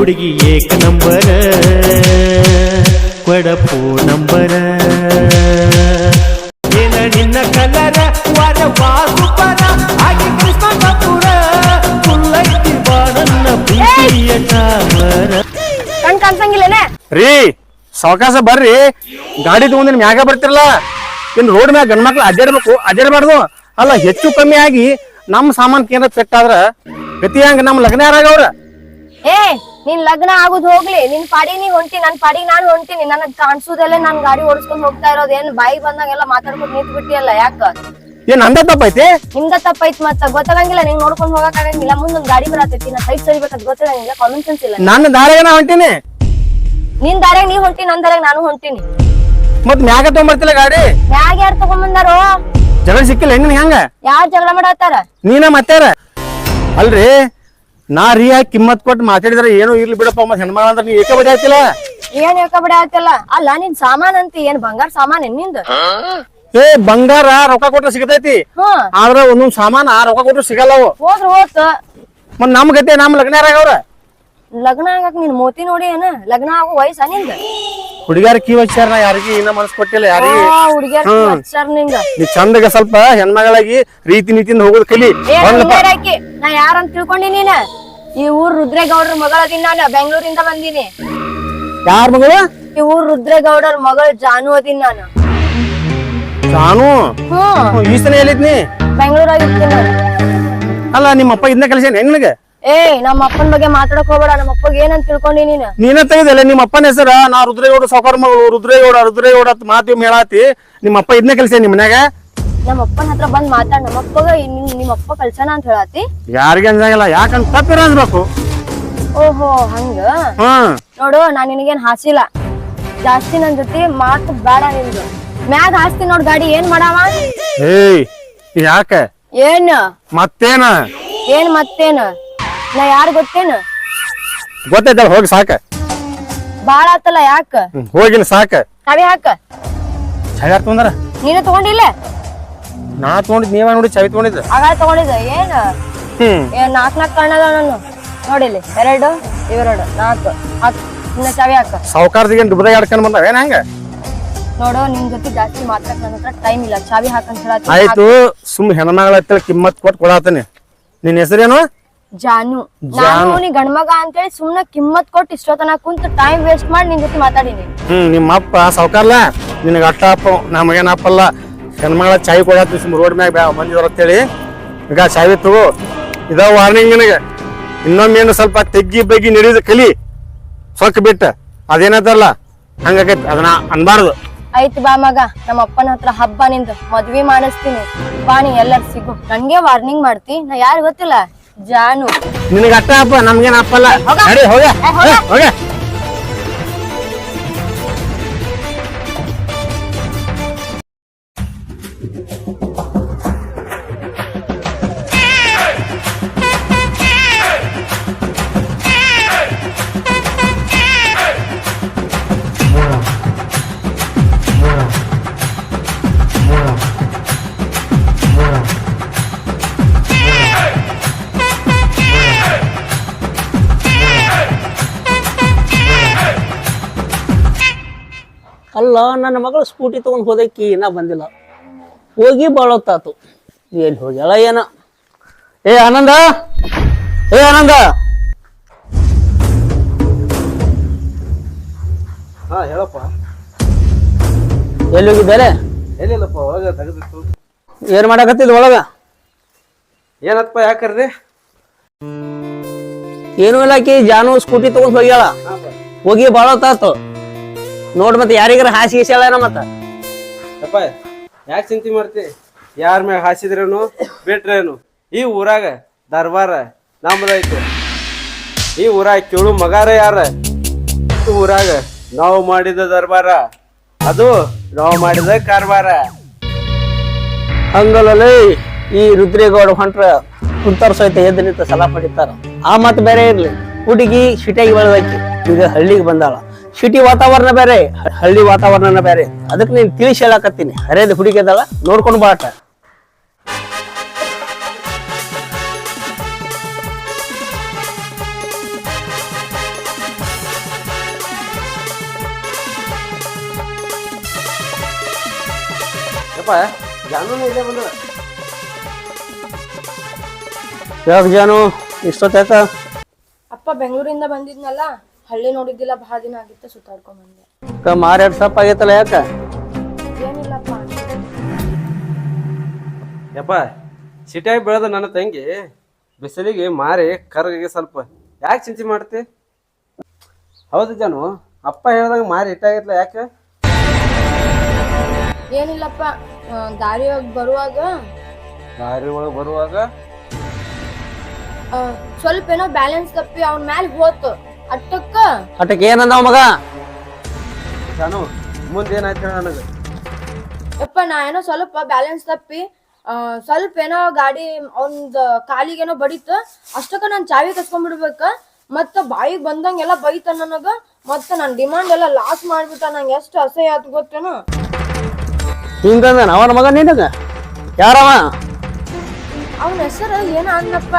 ಹುಡುಗಿ ಏಕ number ಕೊಡಪು number. ಏನ ನಿನ್ನ ಕಲರ ವರ ವಾಸುಪರ ಆಗಿ ಕೃಷ್ಣ ಕಪೂರ ಕುಲ್ಲೈತಿ ಬಾಡನ್ನ ಪ್ರೀತಿಯ ಚಾಮರ ಕಣ್ ಕಾಣ್ಸಂಗಿಲ್ಲನೆ? ರೀ ಸಾವಕಾಶ ಬರ್ರಿ. ಗಾಡಿ ತಗೊಂಡಿನ ಮ್ಯಾಗ ಬರ್ತಿರಲ್ಲ ಇನ್ ರೋಡ್ ಮ್ಯಾಗ ಗಂಡ್ ಮಕ್ಳು ಅಡ್ಡಾಡ್ಬೇಕು ಅಡ್ಡಾಡ್ಬಾರ್ದು ಅಲ್ಲ ಹೆಚ್ಚು ಕಮ್ಮಿ ಆಗಿ ನಮ್ಮ ಸಾಮಾನ್ ಕೇಂದ್ರ ಪೆಟ್ಟಾದ್ರ ಗತಿ ಹಂಗ ನಮ್ಮ ಲಗ್ನ ಯಾರಾಗವ್ರ? ಏ ನಿನ್ ಲಗ್ನ ಆಗುದ್ ಹೋಗ್ಲಿ ನಿನ್ ಪಾಡಿ ನೀ ಹೊಂಟಿ ನನ್ ಪಾಡಿಗೆ ನಾನು ಹೊಂಟಿನಿ. ನನಗ್ ಕಾಣಿಸೋದೆಲ್ಲ ನಾನ್ ಗಾಡಿ ಓಡಿಸ್ಕೊಂಡ್ ಹೋಗ್ತಾ ಇರೋದ್. ಏನ್ ಬಾಯಿ ಬಂದಾಗೆಲ್ಲ ಮಾತಾಡ್ಕೊಂಡು ನಿಂತ್ ಬಿಟ್ಟಿಯಲ್ಲ ಯಾಕ? ಏನ್ ಅಂದ ತಪ್ಪೈತಿ ನಿಮ್ದ ತಪ್ಪೈತ್ ಮತ್ತ ಗೊತ್ತಾಗಂಗಿಲ್ಲ. ನಿಂಗ್ ನೋಡ್ಕೊಂಡ್ ಹೋಗಕ್ ಆಗಂಗಿಲ್ಲ ಮುಂದೊಂದ್ ಗಾಡಿ ಬರತೈತಿ ನಾ ಸೈಡ್ ಸರಿಬೇಕಂತ ಗೊತ್ತಾಗಂಗಿಲ್ಲ. ಕಾಮನ್ ಸೆನ್ಸ್ ಇಲ್ಲ ನನ್ನ ದಾರಿಯಾಗ ನಾ ಹೊಂಟಿನಿ. ನಿನ್ ದಾರ್ಯಾಗ ನೀ ಹೊಂಟಿ ನನ್ ದಾರ್ಯಾಗ ನಾನು ಹೊಂಟಿನಿ. ಮತ್ ಮ್ಯಾಗ ತಗೊಂಬರ್ತಿಲ್ಲ ಗಾಡಿ? ಮ್ಯಾಗ ಯಾರ್ ತಗೊಂಬಂದಾರೋ? ಜಗಳ ಸಿಕ್ಕಿಲ್ಲ ಹೆಂಗ? ಯಾರ್ ಜಗಳ ಮಾಡತ್ತಾರ? ನೀನ ಮತ್ತಾರ ಅಲ್ರಿ ನಾ ರೀ ಹಾಕಿ ಕಿಮ್ಮತ್ ಕೊಟ್ಟು ಮಾತಾಡಿದ್ರೆ ಏನು ಇರ್ಲಿ ಬಿಡಪ್ಪ ಮತ್ ಹೆಣ್ಮಗಳ ಅಂದ್ರೆ ನೀ ಏಕ ಬಡಿ ಆಯ್ತಿಲ್ಲ ಏನ್ ಯಾಕಬಿಡ ಆಯ್ತಲ್ಲ ಅಲ್ಲ ನಿನ್ ಸಾಮಾನ್ ಅಂತ ಏನ್ ಬಂಗಾರ ಸಾಮಾನ್ ನಿಂದು? ಏ ಬಂಗಾರ ರೊಕ್ಕ ಕೊಟ್ರೆ ಸಿಗತೈತಿ. ಆದ್ರೆ ಆದ್ರ ಒಂದೊಂದ್ ಸಾಮಾನ ರೊಕ್ಕ ಕೊಟ್ರೆ ಸಿಗಲ್ಲ ಅವು. ಹೋದ್ರ ಹೋತ. ಮತ್ ನಮ್ ಗತಿ ನಮ್ ಲಗ್ನ ಯಾರಾಗವ್ರ ಲಗ್ನ ಆಗಕ್ ನಿನ್ ಮೋತಿ ನೋಡಿ ಏನ? ಲಗ್ನ ಆಗೋ ವಯಸ್ಸ ನಿಂದ? ಹುಡುಗ್ಯಾರ ಕೀ ಹಚ್ಚಾರ ನಾ ಯಾರಿಗಿ ಇನ್ನ ಮನಸ್ ಕೊಟ್ಟಿಲ್ಲ ಯಾರಿಗಿ ಹುಡುಗಿಯರ್ ಹಚ್ಚಾರ ನಿಂಗ. ನೀ ಚಂದಗ ಸ್ವಲ್ಪ ಹೆಣ್ಮಗಳಾಗಿ ರೀತಿ ನೀತಿಯಿಂದ ಹೋಗೋದ್ ಕಲಿ. ಏ ಒಂದಪ್ಪ ಹುಡುಗಿಯರ್ ಆಕಿ. ನಾ ಯಾರಂತ ತಿಳ್ಕೊಂಡಿ ನೀನ? ಈ ಊರ್ ರುದ್ರೇಗೌಡ್ರ ಮಗಳದಿ ನಾನು ಬೆಂಗಳೂರಿಂದ ಬಂದೀನಿ. ಯಾರ ಮಗಳು? ಈ ಊರ್ ರುದ್ರೇಗೌಡರ ಮಗಳು ಜಾನು ಅದಿನ್ ನಾನು. ನಾನು ಹ್ಮ್. ಈ ಸಲ ಎಲ್ಲಿದ್ನಿ? ಬೆಂಗಳೂರಾಗ ಇರ್ತೀನಿ ನಾನು. ಅಲ್ಲ ನಿಮ್ಮಪ್ಪ ಇದನ್ನ ಕಲಿಸೇನೆ ನಿನಗೆ? ಏ ನಮ್ಮ ಅಪ್ಪನ ಬಗ್ಗೆ ಮಾತಾಡಕ್ ಹೋಗ್ಬೇಡ. ನಮ್ಮ ಅಪ್ಪಗ್ ಏನಂತ ತಿಳ್ಕೊಂಡಿ ನೀನು? ನೀನ ತೆಗೆದಲ್ಲ ನಿಮ್ಮ ಅಪ್ಪನ ಹೆಸರ? ನಾ ರುದ್ರೇಗೌಡ ಸಾವುಕಾರ ಮಗಳು. ರುದ್ರೇಗೌಡ ರುದ್ರೇಗೌಡ ಅಂತ ಮಾತಿ ಹೇಳಾತಿ. ನಿಮ್ಮ ಅಪ್ಪ ಇದನ್ನ ಕೆಲ್ಸ ನಿಮ್ಮ ಮನ್ಯಾಗ ನಮ್ಮ ಅಪ್ಪನ ಹತ್ರ ಬಂದ್ ಮಾತಾಡ್. ನಮ್ಮ ಅಪ್ಪಗ ನಿಮ್- ನಿಮ್ಮ ಅಪ್ಪ ಕಲ್ಸನ ಅಂತ ಹೇಳಾತಿ. ಯಾರಿಗೆ ಅಂಜಂಗಿಲ್ಲ. ಯಾಕಂತ ತಪ್ಪಿರ ಅನ್ಬೇಕು ಓಹೋ ಹಂಗ? ಹ್ಮ್ ನೋಡು ನಾನ್ ನಿನಗೇನ್ ಹಾಸಿಲ್ಲ. ಜಾಸ್ತಿ ನನ್ ಜೊತೆ ಮಾತು ಬೇಡ ನಿಂದು. ಮ್ಯಾಗ ಹಾಸ್ತಿ ನೋಡ್ ಗಾಡಿ. ಏನ್ ಮಾಡಾವ? ಏಯ್ ಯಾಕ? ಏನ್? ಮತ್ತೇನ? ಏನ್ ಮತ್ತೇನ್? ನಾ ಯಾರು ಗೊತ್ತೇನು? ಗೊತ್ತೈತಲ್ಲ ಹೋಗಿ ಸಾಕ. ಬಾಳ ಆತಲ್ಲ ಯಾಕ? ಹ್ಮ್, ಹೋಗಿನ ಸಾಕ. ಚಾವಿ ಹಾಕ. ಚಾವಿ ತೊಂದ್ರ ನೀನು ತಗೊಂಡಿಲ್ಲ? ನಾ ತಗೊಂಡಿದ್ ನೀವ ನೋಡಿ ಚಾವಿ ತಗೊಂಡಿದ್ ಆಗ ತಗೊಂಡಿದ್ದ ಏನ್? ಹ್ಮ್. ಏ, ನಾಕ್ ನಾಕ್ ಕಣ್ಣದ ನಾನು. ನೋಡಿಲಿ ಎರಡು ಇವೆರಡು ನಾಲ್ಕು ಹತ್ತು. ಇನ್ನ ಚಾವಿ ಹಾಕ. ಸಾವುಕಾರದಿಗೆ ದುಬ್ದಾಗ ಆಡ್ಕೊಂಡ್ ಬಂದಾವ ಏನ್ ಹಂಗ? ನೋಡು ನಿನ್ ಜೊತೆ ಜಾಸ್ತಿ ಮಾತಾಡಕ್ ನನ್ನ ಹತ್ರ ಟೈಮ್ ಇಲ್ಲ. ಚಾವಿ ಹಾಕಂತ ಹೇಳ ಆಯ್ತು ಸುಮ್ ಹೆಣ್ಮಗಳ ಕಿಮ್ಮತ್ ಕೊಟ್ಟು ಕೊಡಾತನಿ. ನಿನ್ ಹೆಸರೇನು? ಜಾನು. ನಾನು ನೀ ಗಂಡ್ಮಗ ಅಂತೇಳಿ ಸುಮ್ನೆ ಕಿಮ್ಮತ್ ಕೊಟ್ಟು ಇಷ್ಟೊತ್ತನ ಕುಂತ ಟೈಮ್ ವೇಸ್ಟ್ ಮಾಡಿ ನಿನ್ ಜೊತೆ ಮಾತಾಡಿನಿ ಹ್ಮ್ ನಿಮ್ಮ ಅಪ್ಪ ಸಾವುಕಾರ್ಲ? ನಿನಗ ಅಟ್ಟ ಅಪ್ಪ ನಮಗೇನ ಅಪ್ಪಲ್ಲ ಹೆಣ್ಮಗಳ ಚಾವಿ ಕೊಡತ್ತಿ ಸುಮ್ ರೋಡ್ ಮ್ಯಾಗ ಬ್ಯಾ ಮಂದಿ ಅಂತೇಳಿ. ಈಗ ಚಾಯ್ ತಗೋ. ಇದ ವಾರ್ನಿಂಗ್ ನಿನಗೆ. ಇನ್ನೊಮ್ಮೇನು ಸ್ವಲ್ಪ ತೆಗ್ಗಿ ಬಗ್ಗಿ ನಡೆಯುದು ಕಲಿ. ಸೊಕ್ಕ ಬಿಟ್ಟ. ಅದೇನತ್ತಲ್ಲ ಹಂಗಾಗೈತಿ. ಅದನ್ನ ಅನ್ಬಾರ್ದು. ಆಯ್ತು ಬಾ ಮಗ. ನಮ್ಮ ಅಪ್ಪನ ಹತ್ರ ಹಬ್ಬ ನಿಂದು. ಮದ್ವಿ ಮಾಡಿಸ್ತೀನಿ. ಬಾ ನೀ ಎಲ್ಲರೂ ಸಿಗು. ನನ್ಗೆ ವಾರ್ನಿಂಗ್ ಮಾಡ್ತಿ. ನಾ ಯಾರು ಗೊತ್ತಿಲ್ಲ? ಜಾನು ನಿನಗ ಅಟ್ಟ ಅಪ್ಪ ನಮ್ಗೇನ ಅಪ್ಪಲ್ಲ ನಡಿ ಹೋಗ. ಏ, ಹೋಗ. ಅಲ್ಲ ನನ್ನ ಮಗಳು ಸ್ಕೂಟಿ ತೊಗೊಂಡು ಹೋದಕ್ಕಿ ಇನ್ನ ಬಂದಿಲ್ಲ. ಹೋಗಿ ಬಾಳೊತ್ತಾತು ಎಲ್ಲಿ ಹೋಗ್ಯಾಳ ಏನ? ಏ ಆನಂದ? ಏ ಆನಂದ? ಹಾ ಹೇಳಪ್ಪ. ಎಲ್ಲಿ ಹೋಗಿದ್ದಾರೆ ಎಲ್ಲಿಲ್ಲಪ್ಪ ಒಳಗ ತೆಗೆದಿತ್ತು. ಏನ್ ಮಾಡಕತ್ತಿದ್ ಒಳಗ? ಏನಪ್ಪ ಯಾಕರ್ರಿ ಏನು ಇಲ್ಲ ಆಕಿ ಜಾನು ಸ್ಕೂಟಿ ತಗೊಂಡ್ ಹೋಗ್ಯಾಳ. ಹೋಗಿ ಬಾಳೊತ್ತಾತು ನೋಡ್ ಮತ್ತೆ ಯಾರಿಗಾರ ಹಾಸಿ ಸೇಳ ಮತ್ತ. ಯಾಕೆ ಚಿಂತೆ ಮಾಡ್ತಿ? ಯಾರ ಮ್ಯಾಗ ಹಾಸಿದ್ರೇನು? ಬಿಟ್ರೇನು? ಈ ಊರಾಗ ದರ್ಬಾರ ನಮ್ದೈತಿ ಈ ಊರಾಗ ಕೇಳು ಮಗಾರ ಯಾರ? ಈ ಊರಾಗ ನಾವು ಮಾಡಿದ ದರ್ಬಾರ. ಅದು ನಾವು ಮಾಡಿದ ಕಾರ್ಬಾರ. ಹಂಗಲ್ಲ ಈ ರುದ್ರೇಗೌಡ ಹೊಂಟ್ರ ಕುಂತಾರ ಸಹಿತ ಎದ್ದು ನಿಂತ ಸಲ ಪಡಿತಾರ. ಆ ಮಾತು ಬೇರೆ ಇರ್ಲಿ. ಹುಡುಗಿ ಶಿಟಾಗಿ ಬೆಳೆದಾಕಿ. ಈಗ ಹಳ್ಳಿಗೆ ಬಂದಾಳ. ಸಿಟಿ ವಾತಾವರಣ ಬೇರೆ ಹಳ್ಳಿ ವಾತಾವರಣ ಬೇರೆ. ಅದಕ್ಕೆ ನೀನು ತಿಳಿಸಿ ಹೇಳಾಕತ್ತೀನಿ. ಹರೇದ ಹುಡುಗಿದಲ್ಲ ನೋಡ್ಕೊಂಡು ಬಾಟ. ಜಾನು? ಇಷ್ಟೊತ್ತಾಯ್ತಾ? ಅಪ್ಪ ಬೆಂಗಳೂರಿಂದ ಬಂದಿದ್ನಲ್ಲ? ಹಳ್ಳಿ ನೋಡಿದ್ದಿಲ್ಲ ಬಹಳ ದಿನ ಆಗಿತ್ತು ಸುತ್ತಾಡ್ಕೊಂಡ್ ಬಂದೆ. ಅಕ್ಕ ಮಾರ್ಯಾಡ್ ಸಪ್ ಆಗೈತಲ್ಲ ಯಾಕ? ಏನಿಲ್ಲಪ್ಪ. ಯಪ್ಪ ಸಿಟಿಯಾಗಿ ಬೆಳೆದ ನನ್ನ ತಂಗಿ ಬಿಸಿಲಿಗೆ ಮಾರಿ ಕರ್ಗೆ ಸ್ವಲ್ಪ. ಯಾಕೆ ಚಿಂತೆ ಮಾಡ್ತಿ? ಹೌದು ಜಾನು ಅಪ್ಪ ಹೇಳ್ದಂಗೆ ಮಾರಿ ಇಟ್ಟಾಗೈತಲ್ಲ ಯಾಕೆ? ಏನಿಲ್ಲಪ್ಪ ಆ, ದಾರಿಯಾಗ ಬರುವಾಗ. ದಾರಿ ಒಳಗೆ ಬರುವಾಗ? ಆ, ಸ್ವಲ್ಪ ಏನೋ ಬ್ಯಾಲೆನ್ಸ್ ತಪ್ಪಿ ಅವ್ನ ಮ್ಯಾಲ ಹೋತು. ಅಟ್ಟಕ್ಕ? ಅಟಕ್ ಏನಂದವ ಮಗ? ಜಾನು ಮುಂದೆ ಏನಾಯ್ತು ಹೇಳ ನನಗೆ. ಯಪ್ಪ ನಾ ಏನೋ ಸ್ವಲ್ಪ ಬ್ಯಾಲೆನ್ಸ್ ತಪ್ಪಿ ಆ, ಸ್ವಲ್ಪ ಏನೋ ಗಾಡಿ ಅವ್ನ್ದ ಕಾಲಿಗೇನೋ ಬಡಿತು ಅಷ್ಟಕ್ಕ ನಾನು ಚಾವಿ ಕಸ್ಕೊಂಡ್ಬಿಡ್ಬೇಕ ಮತ್ತ ಬಾಯಿಗೆ ಬಂದಂಗೆಲ್ಲ ಬೈತ ನನಗ. ಮತ್ತ ನನ್ನ ಡಿಮಾಂಡ್ ಎಲ್ಲ ಲಾಸ್ ಮಾಡ್ಬಿಟ್ಟ ನಂಗೆ ಎಷ್ಟು ಅಸಹ್ಯ ಆತು ಗೊತ್ತೇನೋ? ಹಿಂಗಂದ ಅವನ ಮಗ ನಿನಗ? ಯಾರವ? ಅವನ ಹೆಸರು ಏನ ಅನ್ನಪ್ಪ?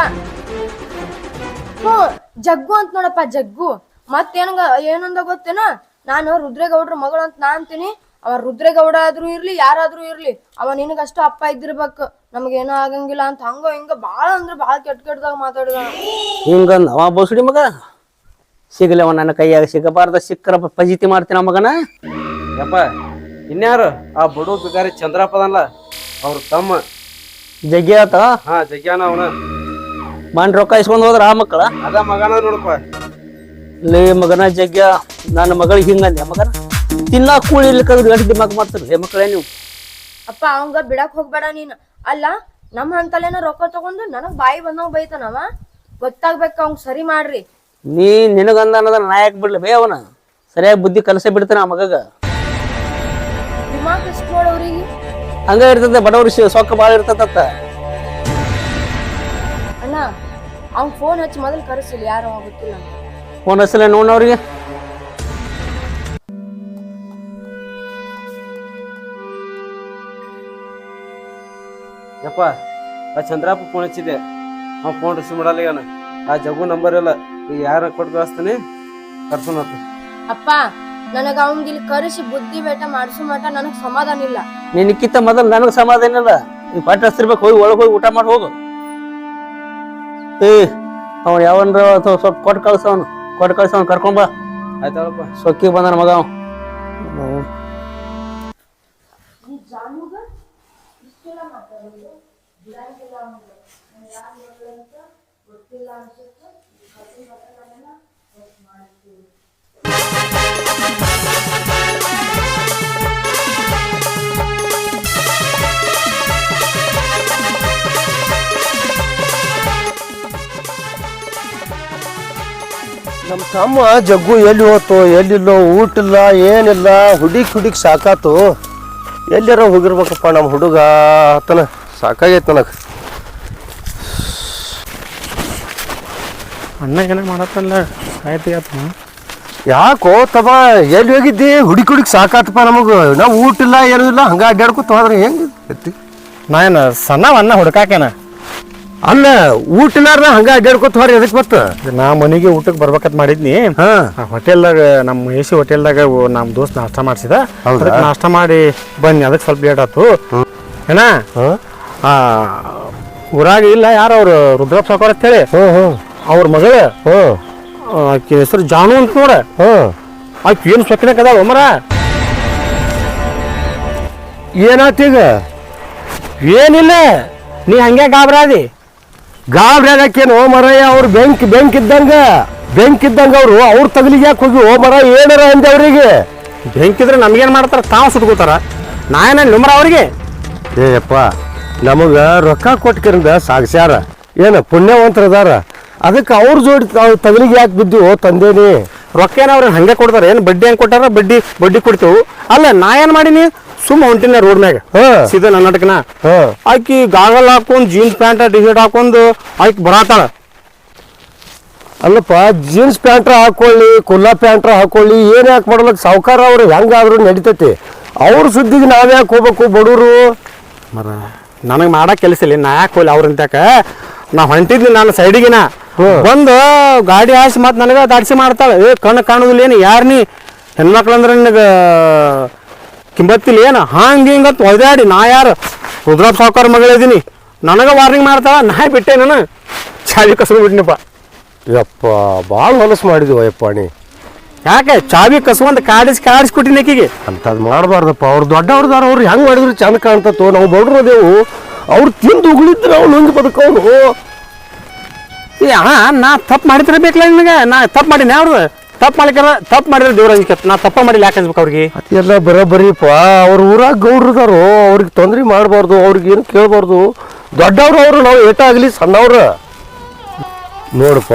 ಹ್ಞೂ ಜಗ್ಗು ಅಂತ ನೋಡಪ್ಪ ಜಗ್ಗು. ಮತ್ತೇನಂಗ ಏನಂದ ಗೊತ್ತೇನ? ನಾನು ರುದ್ರೇಗೌಡ್ರ ಮಗಳು ಅಂತ ನಾ ಅಂತೀನಿ. ಅವ ರುದ್ರೇಗೌಡ ಆದ್ರೂ ಇರ್ಲಿ ಯಾರಾದ್ರೂ ಇರ್ಲಿ ಅವ ನಿನಗಷ್ಟು ಅಪ್ಪ ಇದ್ದಿರ್ಬೇಕು. ನಮಗೇನೋ ಆಗಂಗಿಲ್ಲ ಅಂತ ಹಂಗ ಹಿಂಗ ಬಾಳ ಅಂದ್ರ ಬಾಳ ಕೆಟ್ಟ ಕೆಟ್ಟದಾಗ ಮಾತಾಡಿದ ಹಿಂಗಂದ ಅವ ಬೋಸುಡಿ ಮಗ? ಸಿಗಲವ ನನ್ನ ಕೈಯಾಗ ಸಿಗಬಾರ್ದ ಸಿಕ್ಕರ ಪಜಿತಿ ಮಾಡ್ತೀನ ಮಗನ. ಯಪ್ಪ ಇನ್ಯಾರು? ಆ ಬಡೂ ಬಿಗಾರಿ ಚಂದ್ರಪ್ಪದಲ್ಲ ಅವ್ರ ತಮ್ಮ. ಜಗ್ಗಿ ಆತ? ಹಾ ಜಗ್ಯಾನ ಅವನ. ಬಂದ್ ರೊಕ್ಕ ಇಸ್ಕೊಂಡ್ ಹೋದ್ರ ಆ ಮಕ್ಕಳ? ಅದ ಮಗನ ನೋಡಪ್ಪ. ಲೇ ಮಗನ ಜಗ್ಗ ನನ್ನ ಮಗಳಿಗೆ ಹಿಂಗಂದೆ. ಮಗನ ತಿನ್ನ ಕೂಳಿ ಇರ್ಲಿಕ್ಕಂದ್ರೆ ದಿಮಾಕ್ ಲೇ ಮಕ್ಕಳೇ ನೀವು. ಅಪ್ಪ ಅವಂಗ ಬಿಡಕ್ ಹೋಗ್ಬೇಡ ನೀನು. ಅಲ್ಲ ನಮ್ಮ ಹಂತಲೇನ ರೊಕ್ಕ ತಗೊಂಡು ನನಗ್ ಬಾಯಿ ಬಂದವ್ ಬೈತಾನವ? ಗೊತ್ತಾಗ್ಬೇಕ ಅವ್ ಸರಿ ಮಾಡ್ರಿ. ನೀ ನಿನಗಂದ ಅನ್ನೋದನ್ನ ನಾ ಯಾಕೆ ಬಿಡ್ಲಿ? ಬೇ ಅವನ. ಸರಿಯಾಗಿ ಬುದ್ಧಿ ಕಲಸೇ ಬಿಡ್ತಾನ ಆ ಮಗಗ. ದಿಮಾಕ್ ಎಷ್ಟು ನೋಡವ್ರಿಗೆ ಹಂಗ ಇರ್ತದೆ ಬಡವ್ರ ಸೊಕ್ಕ ಬಾಳ ಇರ್ತದತ್ತ ಅವ್ನ್ ಫೋನ್ ಹಚ್ಚಿ ಮೊದಲು ಕರೆಸಿಲ್ಲ ಯಾರು ಅವ ಗೊತ್ತಿಲ್ಲ ಫೋನ್ ಹಚ್ಚಲ ನೋಡವ್ರಿಗೆ ಯಪ್ಪ ಆ ಚಂದ್ರಪ್ಪ ಫೋನ್ ಹಚ್ಚಿದೆ ಅವ್ನು ಫೋನ್ ರಿಸೀವ್ ಮಾಡಲ್ಲ ಈಗ ಆ ಜಗು ನಂಬರ್ ಇಲ್ಲ. ಈಗ ಯಾರ ಕೊಟ್ಟು ಕಳಿಸ್ತೀನಿ ಕರ್ಸೋಣತ್ತ ಅಪ್ಪ ನನಗ ಅವಂಗ ಇಲ್ಲಿ ಕರೆಸಿ ಬುದ್ಧಿ ಬೇಟ ಮಾಡಿಸೋ ಮಟ ನನಗ್ ಸಮಾಧಾನ ಇಲ್ಲ. ನಿನಕ್ಕಿಂತ ಮೊದಲು ನನಗೆ ಸಮಾಧಾನ ಇಲ್ಲ. ನೀ ಪಾಠ ಹಸ್ತಿರ್ಬೇಕು ಹೋಗಿ ಒಳಗೆ ಹೋಗಿ ಊಟ ಮಾಡಿ ಹೋಗು. ಏ ಅವ್ನು ಯಾವನ್ರ ಅಥವಾ ಸ್ವಲ್ಪ ಕೊಟ್ಟು ಕಳ್ಸವನು ಕೊಟ್ಟು ಕಳ್ಸವನು ಕರ್ಕೊಂಬ ಆಯ್ತಾಳಪ್ಪ ಸೊಕ್ಕಿ ಬಂದನ ಮಗ ಅವ ತಮ್ಮ ಜಗ್ಗು ಎಲ್ಲಿ ಹೋತು ಎಲ್ಲಿಲ್ಲೋ ಊಟ ಇಲ್ಲ ಏನಿಲ್ಲ ಹುಡುಗಿ ಹುಡುಗಿ ಸಾಕಾತು. ಎಲ್ಲಾರ ಹೋಗಿರ್ಬೇಕಪ್ಪ ನಮ್ಮ ಹುಡುಗ ಆತನ? ಸಾಕಾಗೈತೆ ನನಗೆ. ಅಣ್ಣ ಏನೇ ಮಾಡತ್ತಲ್ಲ? ಆಯ್ತು ಆಯ್ತು ಯಾಕೋ ತಮ್ಮ ಎಲ್ಲಿ ಹೋಗಿದ್ದಿ? ಹುಡುಗಿ ಹುಡುಗಿ ಸಾಕಾತಪ್ಪ ನಮಗೆ. ನಾವು ಊಟ ಇಲ್ಲ ಏನೂ ಇಲ್ಲ ಹಂಗೆ ಅಡ್ಡಾಡ್ಕೊತ ಹೋದ್ರೆ ಹೆಂಗೆ ನಾ ಏನು ಸಣ್ಣ ಅಣ್ಣ ಹುಡುಕಾಕೇನ ಅಲ್ಲ ಊಟನಾರ ಹಂಗ ಅಡ್ಡಾಡ್ಕೊತ ಹೊರ ಎದಕ್ಕೆ ಬರ್ತ ನಾ ಮನೆಗೆ ಊಟಕ್ಕೆ ಬರ್ಬೇಕಂತ ಮಾಡಿದ್ನಿ. ಹಾ. ಹೋಟೆಲ್ದಾಗ ನಮ್ಮ ಎ ಸಿ ಹೋಟೆಲ್ದಾಗ ನಮ್ಮ ದೋಸ್ತ್ ನಾಷ್ಟ ಮಾಡಿಸಿದ? ಅದಕ್ಕೆ ನಾಷ್ಟ ಮಾಡಿ ಬನ್ನಿ ಅದಕ್ಕೆ ಸ್ವಲ್ಪ ಲೇಟ್ ಆಯ್ತು ಏನ? ಆ ಊರಾಗ ಇಲ್ಲ ಯಾರು ಅವ್ರು? ರುದ್ರಪ್ಪ ಸಾಕೋರ್ ಅಂತೇಳಿ ಅವ್ರ ಮಗಳ. ಆಕಿ ಹೆಸರು ಜಾನು ಅಂತ ನೋಡ. ಆಕಿ ಏನು ಸೊಕ್ಕಿನ ಕದಾಳ ಒಮ್ಮರ? ಏನಾತೀಗ ಏನಿಲ್ಲ. ನೀ ಹಂಗೆ ಗಾಬರಾದಿ. ಗಾಬ್ರಿ ಆಗಕ್ಕೇನು ಮರಯ್ಯ ಅವ್ರು ಬೆಂಕಿ ಬೆಂಕಿ ಇದ್ದಂಗ ಬೆಂಕಿ ಇದ್ದಂಗ ಅವರು ಅವ್ರ ತಗಲಿಗೆ ಯಾಕೆ ಹೋಗಿ ಓ ಮರ ಏನಾರ ಅಂದೆ ಅವರಿಗೆ? ಬೆಂಕಿದ್ರೆ ನಮ್ಗೇನು ಮಾಡ್ತಾರೆ? ತಾವು ಸುಟ್ಕೋತಾರ ನಾ ಏನ ನಿಮ್ರ ಅವ್ರಿಗೆ? ಏಯಪ್ಪ ನಮಗೆ ರೊಕ್ಕ ಕೊಟ್ಕರಿಂದ ಸಾಗ್ಸ್ಯಾರ. ಏನು ಪುಣ್ಯವಂತರ ಅದಾರ ಅದಕ್ಕೆ ಅವ್ರ ಜೋಡಿ ತಾವು ತಗಲಿಗೆ ಯಾಕೆ ಬಿದ್ದು ತಂದೇನಿ? ರೊಕ್ಕ ಏನು ಅವ್ರ ಹಂಗೆ ಕೊಡ್ತಾರ. ಏನು ಬಡ್ಡಿ ಹೆಂಗೆ ಕೊಟ್ಟಾರ? ಬಡ್ಡಿ ಬಡ್ಡಿ ಕೊಡ್ತೇವು. ಅಲ್ಲ ನಾ ಏನು ಮಾಡೀನಿ? ಸುಮ್ಮ ಹೊಂಟಿನ ರೋಡ್ ಮ್ಯಾಗ. ಸೀದಾ ನನ್ನಟಕನ ಆಕಿ ಗಾಗಲ್ ಹಾಕೊಂಡ್ ಜೀನ್ಸ್ ಪ್ಯಾಂಟ್ ಟಿ ಶರ್ಟ್ ಹಾಕೊಂಡು ಆಕಿ ಬರಾತಾಳ. ಅಲ್ಲಪ್ಪ ಜೀನ್ಸ್ ಪ್ಯಾಂಟ್ರ ಹಾಕೊಳ್ಳಿ ಕುಲ್ಲಾ ಪ್ಯಾಂಟ್ರ ಹಾಕೊಳ್ಳಿ ಏನ್ ಯಾಕೆ ಮಾಡಲಕ್ ಸಾವುಕಾರ ಅವ್ರು ಹೆಂಗಾದ್ರು ನಡಿತೈತಿ. ಅವ್ರ ಸುದ್ದಿಗೆ ನಾವ್ ಯಾಕೆ ಹೋಗ್ಬೇಕು ಬಡವರು ಮರ ನನಗೆ ಮಾಡಕ್ ಕೆಲಸ ಇಲ್ಲ ನಾ ಯಾಕೆ ಹೋಗ್ಲಿ ಅವ್ರಂತಾಕ ನಾ ಹೊಂಟಿದ್ನಿ ನಾನು ಸೈಡಿಗಿನ. ಬಂದು ಗಾಡಿ ಹಾಸಿ ಮತ್ತೆ ನನಗೆ ದಾಡ್ಸಿ ಮಾಡ್ತಾಳೆ. ಏ ಕಣ್ಣು ಕಾಣುದಿಲ್ಲ ಏನು ಯಾರು ನೀ ಹೆಣ್ಮಕ್ಳು ಅಂದ್ರೆ ನಿನಗೆ ಕಿಂಬತ್ತಿಲ್ಲ ಏನು? ಹಂಗ ಹಿಂಗತ್ ಒದಾಡಿ ನಾ ಯಾರು ರುದ್ರಪ್ಪ ಸಾವುಕಾರ ಮಗಳಿದ್ದೀನಿ ನನಗ ವಾರ್ನಿಂಗ್ ಮಾಡ್ತಾಳ ನಾ ಬಿಟ್ಟೆ ನಾನು. ಚಾವಿ ಕಸರು ಬಿಟ್ನಪ್ಪ ಯಪ್ಪ ಭಾಳ ಹೊಲಸು ಮಾಡಿದ್ವಿ ಯಪ್ಪ ನೀ. ಯಾಕೆ? ಚಾವಿ ಕಸ್ಕೊಂಡ್ ಕಾಡಿಸಿ ಕಾಡಿಸ್ಕೊಟ್ಟಿನಿ ಆಕಿಗೆ ಅಂಥದ್ದು ಮಾಡಬಾರ್ದಪ್ಪ ಅವ್ರು ದೊಡ್ಡವ್ರದಾರ ಅವ್ರು ಹೆಂಗೆ ಮಾಡಿದ್ರು ಚಂದ ಕಾಣ್ತತ್ತು ನಾವು ಬಡ್ರದೇವು ಅವ್ರು ತಿಂದು ಉಗುಳಿದ್ರೆ ಅವ್ನು ಹಂಗೆ ಬದುಕವನು ಏ ಹಾ ನಾ ತಪ್ಪು ಮಾಡಿದ್ರೆ ಬೇಕಲ್ಲ ನಿನಗೆ? ನಾ ತಪ್ಪು ಮಾಡಿನಿ ಅವ್ರದ್ದು ತಪ್ಪು ಮಾಡಿಕ್ಕಾರ ತಪ್ಪು ಮಾಡಿದ್ರೆ ದೇವ್ರ ಅಂಜಿಕತ್ ನಾ ತಪ್ಪ ಮಾಡಿಲ್ಲ ಯಾಕೆ ಅನ್ಸ್ಬೇಕು ಅವ್ರಿಗೆ? ಅದೆಲ್ಲ ಬರೋಬ್ಬರಿಪ್ಪ. ಅವ್ರ ಊರಾಗ ಗೌಡ್ರದಾರು ಅವ್ರಿಗೆ ತೊಂದ್ರೆ ಮಾಡಬಾರ್ದು ಅವ್ರಿಗೆ ಏನು ಕೇಳಬಾರ್ದು. ದೊಡ್ಡವ್ರು ಅವರು ನಾವು ಏಟಾಗಲಿ ಸಣ್ಣವ್ರ. ನೋಡಪ್ಪ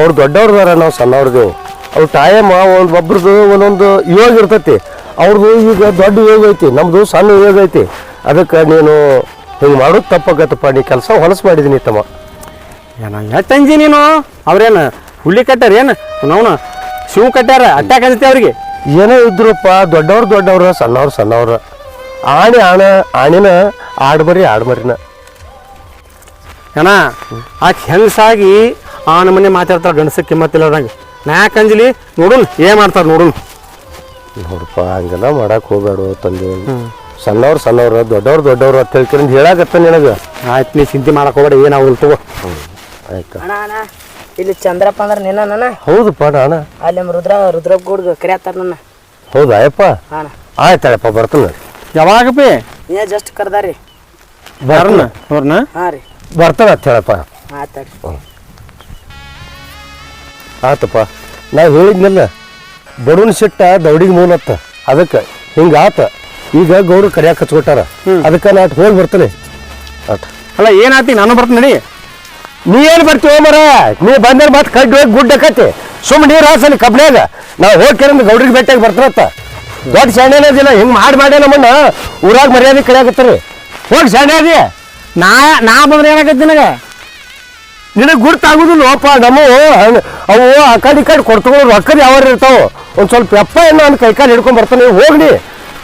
ಅವ್ರು ದೊಡ್ಡವ್ರದಾರ ನಾವು ಸಣ್ಣವ್ರದ್ದು ಅವ್ರ ಟೈಮ್ ಒಂದು ಒಬ್ರದ್ದು ಒಂದೊಂದು ಯೋಗ ಇರ್ತೈತಿ. ಅವ್ರದ್ದು ಈಗ ದೊಡ್ಡ ಯೋಗ ಐತಿ ನಮ್ಮದು ಸಣ್ಣ ಯೋಗ ಐತಿ. ಅದಕ್ಕೆ ನೀನು ಹಿಂಗೆ ಮಾಡೋದು ತಪ್ಪಾಗತ್ತಪ್ಪ ನೀ ಕೆಲಸ ಹೊಲಸು ಮಾಡಿದ್ದೀನಿ ತಮ್ಮ ಏನ ಎಷ್ಟು ಅಂಜಿ ನೀನು. ಅವ್ರೇನು ಹುಳ್ಳಿ ಕಟ್ಟಾರ ಏನು? ನಾವು ಶಿವ್ ಕಟ್ಟಾರ ಅಟ್ಯಾಕ್ ಅನ್ಸುತ್ತೆ ಅವ್ರಿಗೆ? ಏನೋ ಇದ್ರಪ್ಪ ದೊಡ್ಡವ್ರು ದೊಡ್ಡವ್ರ ಸಣ್ಣವ್ರು ಸಣ್ಣವ್ರ. ಆಣಿ ಆಣ ಆಣಿನ ಆಡ್ಬರಿ ಆಡ್ಬರಿನ ಏನ ಆಕೆ ಹೆಂಗಸಾಗಿ ಆಣ ಮನೆ ಮಾತಾಡ್ತಾರ ಗಂಡಸಕ್ಕೆ ಕಿಮ್ಮತ್ತಿಲ್ಲದಂಗೆ ನಾ ನಾಕಂಜಲಿ ಅಂಜಲಿ? ನೋಡುನ್ ಏನ್ ಮಾಡ್ತಾರ ನೋಡುನ್. ನೋಡಪ್ಪ ಹಂಗೆಲ್ಲ ಮಾಡಕ್ ಹೋಗ್ಬೇಡ ತಂದೆ. ಸಣ್ಣವ್ರು ಸಣ್ಣವ್ರು ದೊಡ್ಡವ್ರು ದೊಡ್ಡವ್ರು ಅಂತ ಹೇಳ್ಕೊಂಡು ಹೇಳಾಕತ್ತ ನಿನಗ. ಆಯ್ತು ನೀ ಚಿಂತೆ ಮಾಡಕ್ ಹೋಗ್ಬೇಡ ಏನಾಗಲ್ಲ ತಗೋ. ಆಯ್ತಾ. ಇಲ್ಲಿ ಚಂದ್ರಪ್ಪ ಅಂದ್ರೆ ನಿನ್ನ ನನ್ನ ಹೌದಪ್ಪ ನಾನ. ಅಲ್ಲಿ ನಮ್ಮ ರುದ್ರ ರುದ್ರಪ್ಪ ಗೌಡ್ಗ ಕರಿಯತ್ತಾರ ನನ್ನ. ಹೌದಾ ಯಪ್ಪ ಹಾ ಅಣ್ಣ ಆಯ್ತಾಳಪ್ಪ ಬರ್ತಾನೆ ಯಾವಾಗಪ್ಪಿ ಏ ಜಸ್ಟ್ ಕರ್ದಾರಿ ಬರ್ನ ಅವ್ರನ್ನ ಹಾಂ ರೀ. ಬರ್ತಾರ ಅಂತ ಹೇಳಪ್ಪ. ಆಯ್ತಾರಿ ಆತಪ್ಪ ನಾ ಹೇಳಿದ್ನಲ್ಲ ಬಡವನ ಸಿಟ್ಟ ದೌಡಿಗೆ ಮೂಲತ್ತ ಅದಕ್ಕೆ ಹಿಂಗೆ ಆತ. ಈಗ ಗೌಡ್ರು ಕರಿಯಾಕ ಹಚ್ಕೊಟ್ಟಾರ. ಅದಕ್ಕೆ ನಾ ಹೋಗಿ ಬರ್ತಾನೆ. ಆತ ಅಲ್ಲ ಏನಾತಿ? ನಾನು ಬರ್ತೀನಿ ನಡಿ. ನೀ ಏನು ಬರ್ತೀವ ಮರ? ನೀ ಬಂದ್ರೆ ಮತ್ತೆ ಕಡ್ಡಿ ಹೋಗಿ ಗುಡ್ಡ ಕತ್ತಿ ಸುಮ್ಮನೆ ನೀರು ಹಾಸಲಿ ಕಬ್ನ್ಯಾಗ ನಾವು ಹೋಗ್ಕೇರಂದ್ರೆ ಗೌಡ್ರಿಗೆ ಭೇಟಿಯಾಗಿ ಬರ್ತಾರತ್ತ. ದೊಡ್ಡ ಶಾಣ್ಯಾನದಿಲ್ಲ ಹಿಂಗೆ ಮಾಡಿ ಮಾಡಿ ನಮ್ಮನ್ನ ಊರಾಗ ಮರ್ಯಾದೆ ಕಡಿಯಾಕತ್ತಾರೆ ಹೋಗಿ ಶಾಣ್ಯಾದಿ ನಾ ನಾ ಬಂದ್ರೆ ಏನಾಗತ್ತೆ ನಿನಗೆ? ನಿನಗೆ ಗುರ್ತಾಗುದಿಲ್ಲಪ್ಪ ನಮ್ಮ ಅವು ಆ ಕಡೆ ಈ ಕಡೆ ಕೊಡ್ತಗಳು ರೊಕ್ಕದ ಯಾವ ಇರ್ತಾವ. ಒಂದು ಸ್ವಲ್ಪ ಎಪ್ಪ ಏನು ಅವ್ನು ಕೈ ಕಾಲು ಹಿಡ್ಕೊಂಡ್ ಬರ್ತಾನೆ ಹೋಗ್ಲಿ.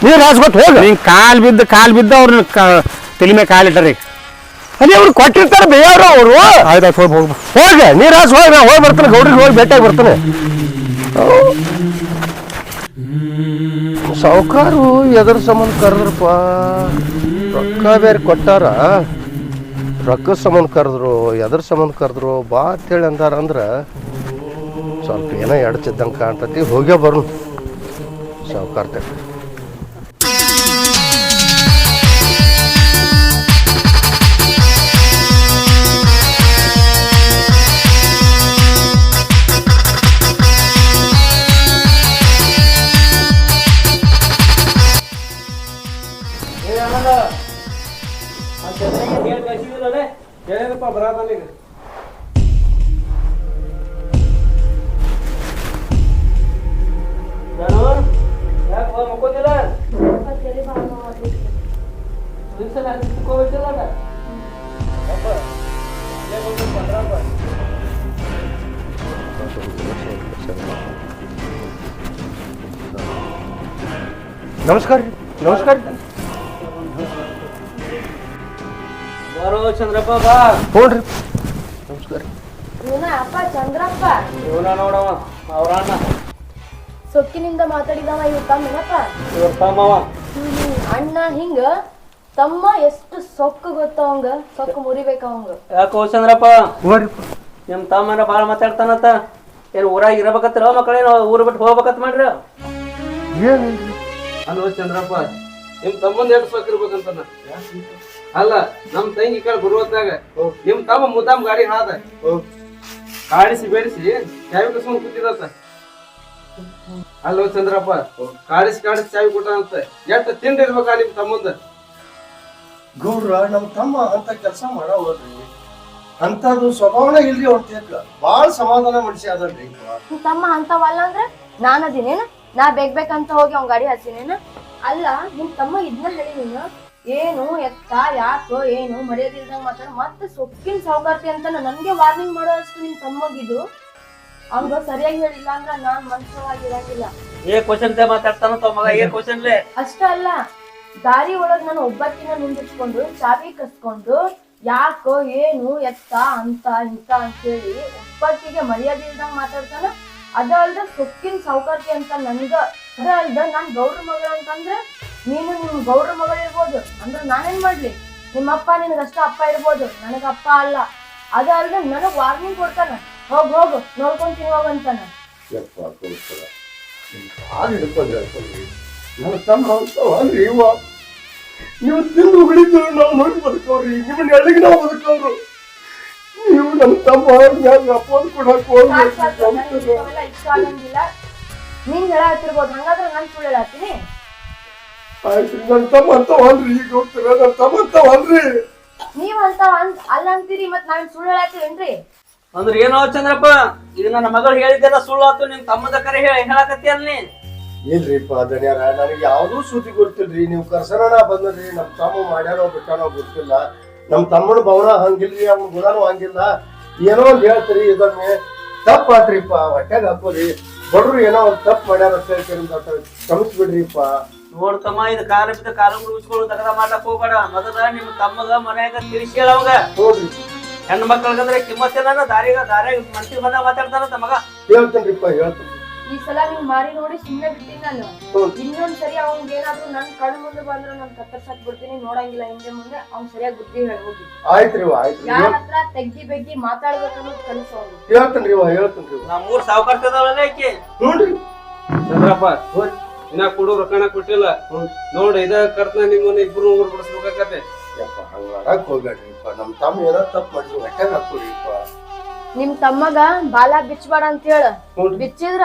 ನೀರು ಹಾಸ್ಬಿಟ್ಟು ಹೋಗಿ. ಕಾಲು ಕಾಲ್ ಬಿದ್ದು ಕಾಲು ಬಿದ್ದು ಅವ್ರನ್ನ ಕ- ತಲೆ ಮೇಲೆ ಕಾಲ್ ಇಟ್ಟರಿ. ಅದೇ ಅವ್ರು ಕೊಟ್ಟಿರ್ತಾರೆ ಬೇಯವ್ರು ಅವರು. ಆಯ್ತಾಯ್ತು ಹೋಗಿ ಹೋಗಿ. ಹೋಗ ನೀರು ಹಾಸ್ ಹೋಗಿ ನಾ ಹೋಗಿ ಬರ್ತಾನೆ ಗೌಡ್ರಿಗೆ ಹೋಗಿ ಭೇಟಿಯಾಗಿ ಬರ್ತಾನೆ. ಸಾವುಕಾರು ಎದ್ರ ಸಂಬಂಧ ಕರೆದ್ರಪ್ಪ. ರೊಕ್ಕ ಬೇರೆ ಕೊಟ್ಟಾರ. ರೊಕ್ಕ ಸಂಬಂಧ ಕರೆದ್ರು ಎದ್ರ ಸಂಬಂಧ ಕರೆದ್ರು ಬಾ ಅಂತೇಳಿ ಅಂದಾರ ಅಂದ್ರೆ ಸ್ವಲ್ಪ ಏನೋ ಎಡಚಿದ್ದಂಗೆ ಕಾಣ್ತತಿ ಹೋಗೇ ಬರು ಸಾವುಕಾರ್ತೆ ನಮಸ್ಕಾರ ರೀ ನಮಸ್ಕಾರ ಬರೋ ಚಂದ್ರಪ್ಪ ಬಾ. ಹ್ಞೂ ರೀ. ನಮಸ್ಕಾರ ಇವನ ಅಪ್ಪ ಚಂದ್ರಪ್ಪ. ಇವನ ನೋಡವ ಅವ್ರ ಅಣ್ಣ ಸೊಕ್ಕಿನಿಂದ ಮಾತಾಡಿದವ ಇವ್ ತಮ್ಮನಪ್ಪ. ಇವ್ರ ತಮ್ಮವ. ಅಣ್ಣ ಹಿಂಗ ತಮ್ಮ ಎಷ್ಟು ಸೊಕ್ಕ ಗೊತ್ತವಂಗ ಸೊಕ್ಕು ಮುರಿಬೇಕ ಅವಂಗ ಯಾಕೋ ಚಂದ್ರಪ್ಪ? ನಿಮ್ ತಮ್ಮನ ಬಾಳ ಮಾತಾಡ್ತಾನತ್ತ ಏನ್ ಊರಾಗ ಇರಬೇಕತ್ರ ಮಕ್ಕಳೇನು ಊರು ಬಿಟ್ಟು ಹೋಗ್ಬೇಕತ್ ಮಾಡ್ರಿ. ಅಲ್ವ ಚಂದ್ರಪ್ಪ ನಿಮ್ ತಮ್ಮಂದ್ ಎಷ್ಟು ಇರ್ಬೇಕಂತ ಅಲ್ಲ ನಮ್ ತಂಗಿ ಕಡೆ ಬರುವತ್ತಾಗ ನಿಮ್ ತಮ್ಮ ಮುದ್ದಾಮ್ ಗಾಡಿ ಹಾದ. ಕಾಡಿಸಿ ಬೇಡಿಸಿ ಚಾವಿ ಕಸ್ಕೊಂಡ್ ಕೂತಿದತ್ತ ಅಲ್ವ ಚಂದ್ರಪ್ಪ ಕಾಡಿಸಿ ಕಾಡಿಸಿ ಚಾವಿ ಕೊಟ್ಟಾನಂತ. ಎಷ್ಟು ತಿಂಡಿರ್ಬೇಕಾ ನಿಮ್ ತಮ್ಮಂದ? ಗೌಡ್ರ ನಮ್ಮ ತಮ್ಮ ಅಂತ ಕೆಲಸ ಮಾಡವಲ್ರಿ ಅಂತದು ಸ್ವಭಾವನ ಇಲ್ರಿ ಅವ್ರ ತೇಕ ಬಾಳ ಸಮಾಧಾನ ಮಾಡಿಸಿ ಅದಲ್ರಿ ನಿಮ್ ತಮ್ಮ ಅಂತವಲ್ಲ ಅಂದ್ರೆ ನಾನ್ ಅದಿನೇನ? ನಾ ಬೇಕ್ ಬೇಕಂತ ಹೋಗಿ ಅವ್ನ್ ಗಾಡಿ ಹಚ್ಚಿನೇನ ಅಲ್ಲ ನಿಮ್ ತಮ್ಮ ಇದ್ನ ಹೇಳಿ ನೀನು? ಏನು ಎತ್ತ ಯಾಕೋ ಏನು ಮರ್ಯಾದಿಲ್ದಂಗ ಮಾತಾಡ ಮತ್ತೆ ಸೊಪ್ಪಿನ ಸೌಕರ್ತಿ ಅಂತ ನನ್ಗೆ ವಾರ್ನಿಂಗ್ ಮಾಡೋ ಅಷ್ಟು ನಿಮ್ ತಮ್ಮಗಿದು? ಅವ್ಗ ಸರಿಯಾಗಿ ಹೇಳಿಲ್ಲ ಅಂದ್ರ ನಾನ್ ಮನುಷ್ಯವಾಗಿರಂಗಿಲ್ಲ ಏ ಕ್ವಶನ್ ಮಗ ಏ ಕ್ವಶನ್ ಅಷ್ಟ ಅಲ್ಲ ದಾರಿ ಒಳಗ್ ನಾನು ಒಬ್ಬಕ್ಕಿನ ನಿಂದಿಸ್ಕೊಂಡು ಚಾವಿ ಕಸ್ಕೊಂಡು ಯಾಕೋ ಏನು ಎತ್ತ ಅಂತ ಇಂತ ಅಂತೇಳಿ ಒಬ್ಬಟ್ಟಿಗೆ ಮರ್ಯಾದೆ ಇಲ್ದಂಗ್ ಮಾತಾಡ್ತಾನ. ಅದ ಅಲ್ದ ಸೊಕ್ಕಿನ ಸೌಕರ್ಯ ಅಂತ ನನ್ಗ, ಅದ ಅಲ್ದ ನಾನ್ ಗೌರ ಮಗಳ ಅಂತಂದ್ರೆ ನೀನು ನಿಮ್ ಗೌಡ್ರ ಮಗಳು ಇರ್ಬೋದು. ಅಂದ್ರೆ ನಾನೇನ್ ಮಾಡ್ಲಿ? ನಿಮ್ಮಪ್ಪ ನಿನಗಷ್ಟ ಅಪ್ಪ ಇರ್ಬೋದು. ನನಗ ಅಪ್ಪ ಅಲ್ಲ. ಅದ ಅಲ್ದ ನನಗ್ ವಾರ್ನಿಂಗ್ ಕೊಡ್ತಾನ. ಹೋಗ್, ಹೋಗು ನೋಡ್ಕೊಂತೀನಿ ಹೋಗಂತಾನ ನನ್ನ ತಮ್ಮ ನೀವು ತಿಂದು ಉಳಿದು ನಾವು ನೋಡಿ ಬದುಕವ್ರಿ. ನಿಮ್ಮನ್ನ ಎಲ್ಲಿಗೆ ನಾವು ಬದುಕವ್ರು? ನೀವು ನಮ್ಮ ತಮ್ಮ ಮ್ಯಾಗ ಅಪ್ಪೋದು ಕೊಡಕ್ ಹೋಗ್ಬೇಕು ಇಂಥವೆಲ್ಲ ಇಷ್ಟ ಆಗಂಗಿಲ್ಲ. ನೀನ್ ಹೇಳತ್ತಿರ್ಬೋದು ಹಂಗಾದ್ರೆ ನಾನ್ ಸುಳ್ಳು ಹೇಳತ್ತೀನಿ ಆಯ್ತ್ರಿ ನನ್ನ ತಮ್ಮ ಅಂತ ಅಲ್ರಿ. ಈಗ ಹೋಗ್ತೀರ ನನ್ನ ತಮ್ಮ ಅಂತ ಅಲ್ರಿ. ನೀವ್ ಅಂತ ಅಲ್ಲ ಅಂತೀರಿ ಮತ್ ನಾನ್ ಸುಳ್ಳು ಹೇಳತ್ತೀರೇನ್ರಿ ಅಂದ್ರೆ ಏನೋ ಚಂದ್ರಪ್ಪ? ಇದು ನನ್ನ ಮಗಳು ಹೇಳಿದ್ದೆಲ್ಲ ಸುಳ್ಳು ಆತು ನಿಮ್ ತಮ್ಮದ ಕರೆ ಹೇಳಿ ಹೇಳಕತ್ತಿ ಅಲ್ಲಿ ಇಲ್ರಿಪ್ಪ ದಣ್ಯಾರ ನನಗೆ ಯಾವುದೂ ಸುದ್ದಿ ಗೊತ್ತಿಲ್ರಿ ನೀವು ಕರ್ಸನ ಬಂದ್ರಿ ನಮ್ಮ ತಮ್ಮ ಮಾಡ್ಯಾರೋ ಬಿಟ್ಟಾನೋ ಗೊತ್ತಿಲ್ಲ. ನಮ್ಮ ತಮ್ಮನ ಭವನ ಹಂಗಿಲ್ರಿ ಅವ್ನ ಗುಣನೂ ಹಂಗಿಲ್ಲ. ಏನೋ ಒಂದ್ ಹೇಳ್ತೀರಿ ಇದೊಮ್ಮೆ ತಪ್ಪಾತ್ರಿಪ್ಪ ಹೊಟ್ಟೆಗೆ ಹಾಕೋರಿ. ಬಡ್ರು ಏನೋ ಒಂದ್ ತಪ್ಪು ಮಾಡ್ಯಾರ ಅಂತ ಹೇಳ್ತೀರಿ ಕ್ಷಮಿಸ್ಬಿಡ್ರಿಪ್ಪ. ನೋಡ್ತಮ್ಮ ಇದು ಕಾಲ ಬಿದ್ದ ಕಾಲ ಉಳಿಸ್ಕೊಳ್ಳೋ ತಗದ ಮಾಡ್ಲಕ್ ಹೋಗ್ಬೇಡ. ಮೊದಲ ನಿಮ್ ತಮ್ಮಗ ಮನ್ಯಾಗ ತಿಳಿಸಿ ಹೋಗ್ರಿ ನೋಡ್ರಿ ಹೆಣ್ಣು ಮಕ್ಕಳಿಗಂದ್ರೆ ಕಿಮ್ಮತ್ತಿಲ್ಲ ದಾರಿಗ ದಾರಿಯಾಗ ಮನ್ಸಿಗೆ ಬಂದ ಮಾತಾಡ್ತಾರ ತಮಗ ಹೇಳ್ತೇನ್ರಿಪ್ಪ ಹೇಳ್ತೀನಿ. ಈ ಸಲ ನೀವು ಮಾರಿ ನೋಡಿ ಸುಮ್ನೆ ಬಿಟ್ಟಿನಿ ನಾನು. ಇನ್ನೊಂದು ಸರಿ ಅವ್ನ್ಗ್ ಏನಾದ್ರು ನನ್ ಕಣ್ಣು ಮುಂದೆ ಬಂದ್ರೆ ನಾನ್ ಕತ್ತರ್ಸಕ್ ಬಿಡ್ತೀನಿ ನೋಡಂಗಿಲ್ಲ ಹಿಂದೆ ಮುಂದೆ ಅವ್ನ್ ಸರಿಯಾಗಿ ಬುದ್ಧಿ ಹೇಳ್ಬೋದು ಆಯ್ತು ಆಯ್ತ್ರಿ ಆಯ್ತು ಯಾರ ಹತ್ರ ತೆಗ್ಗಿ ಬೆಗ್ಗಿ ಮಾತಾಡ್ಬೇಕು ಅನ್ನೋದು ಕಲಿಸು ಅವ್ನು ಹೇಳ್ತೇನ್ರಿ ಇವ ಹೇಳ್ತೇನ್ರಿ ನಮ್ಮ ಮೂರ್ ಸಾವುಕಾರ್ತದವಲ್ಲ ಈಕಿ? ನೋಡ್ರಿ ಚಂದ್ರಪ್ಪ ಇನ್ನ ಕೊಡು ರೊಕ್ಕನ ಕೊಟ್ಟಿಲ್ಲ. ನೋಡ್ ಇದ ಕರ್ತನ ನಿಮ್ಮನ್ನ ಇಬ್ರು ಮೂರು ಬಿಡಿಸ್ಬೇಕಾಗತ್ತೆ ಯಪ್ಪ ಹಂಗ ಮಾಡಕ್ ಹೋಗ್ಬೇಡ್ರಿಪ್ಪ. ನಮ್ಮ ತಮ್ಮ ಏನೋ ತಪ್ಪು ಮಾಡಿದ್ರು ಹೊಟ್ಟೆಗೆ ಹಾಕೋರಿಪ್ಪ ನಿಮ್ ತಮ್ಮಗ ಬಾಲ ಬಿಚ್ಚಬೇಡ ಅಂತ ಹೇಳ. ಬಿಚ್ಚಿದ್ರ?